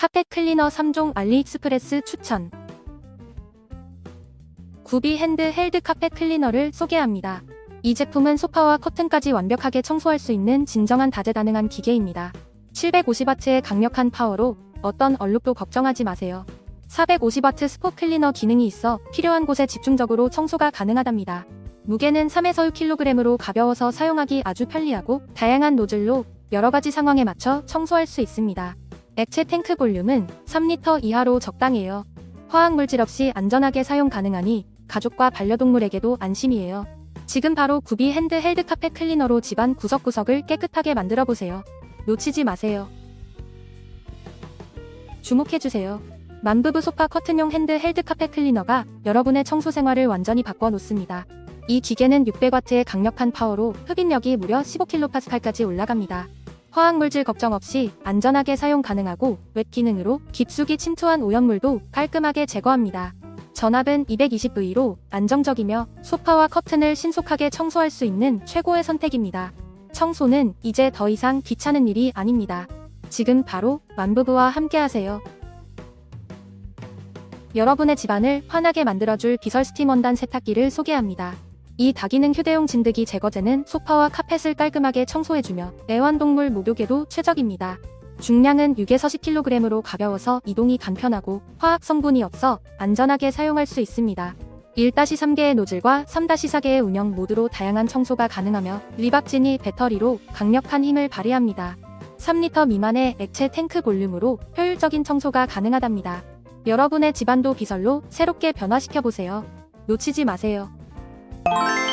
카펫 클리너 3종 알리익스프레스 추천. 구비 핸드 헬드 카펫 클리너를 소개합니다. 이 제품은 소파와 커튼까지 완벽하게 청소할 수 있는 진정한 다재다능한 기계입니다. 750W의 강력한 파워로 어떤 얼룩도 걱정하지 마세요. 450W 스포 클리너 기능이 있어 필요한 곳에 집중적으로 청소가 가능하답니다. 무게는 3에서 6kg으로 가벼워서 사용하기 아주 편리하고 다양한 노즐로 여러 가지 상황에 맞춰 청소할 수 있습니다. 액체 탱크 볼륨은 3리터 이하로 적당해요. 화학 물질 없이 안전하게 사용 가능하니 가족과 반려동물에게도 안심이에요. 지금 바로 구비 핸드 헬드 카펫 클리너로 집안 구석구석을 깨끗하게 만들어 보세요. 놓치지 마세요. 주목해주세요. 만부부 소파 커튼용 핸드 헬드 카펫 클리너가 여러분의 청소 생활을 완전히 바꿔놓습니다. 이 기계는 600W의 강력한 파워로 흡인력이 무려 15kPa까지 올라갑니다. 화학물질 걱정 없이 안전하게 사용 가능하고 웹 기능으로 깊숙이 침투한 오염물도 깔끔하게 제거합니다. 전압은 220V로 안정적이며 소파와 커튼을 신속하게 청소할 수 있는 최고의 선택입니다. 청소는 이제 더 이상 귀찮은 일이 아닙니다. 지금 바로 만부부와 함께 하세요. 여러분의 집안을 환하게 만들어줄 비설 스팀 원단 세탁기를 소개합니다. 이 다기능 휴대용 진드기 제거제는 소파와 카펫을 깔끔하게 청소해주며 애완동물 목욕에도 최적입니다. 중량은 6에서 10kg으로 가벼워서 이동이 간편하고 화학 성분이 없어 안전하게 사용할 수 있습니다. 1-3개의 노즐과 3-4개의 운영 모드로 다양한 청소가 가능하며 리박진이 배터리로 강력한 힘을 발휘합니다. 3리터 미만의 액체 탱크 볼륨으로 효율적인 청소가 가능하답니다. 여러분의 집안도 비설로 새롭게 변화시켜보세요. 놓치지 마세요. you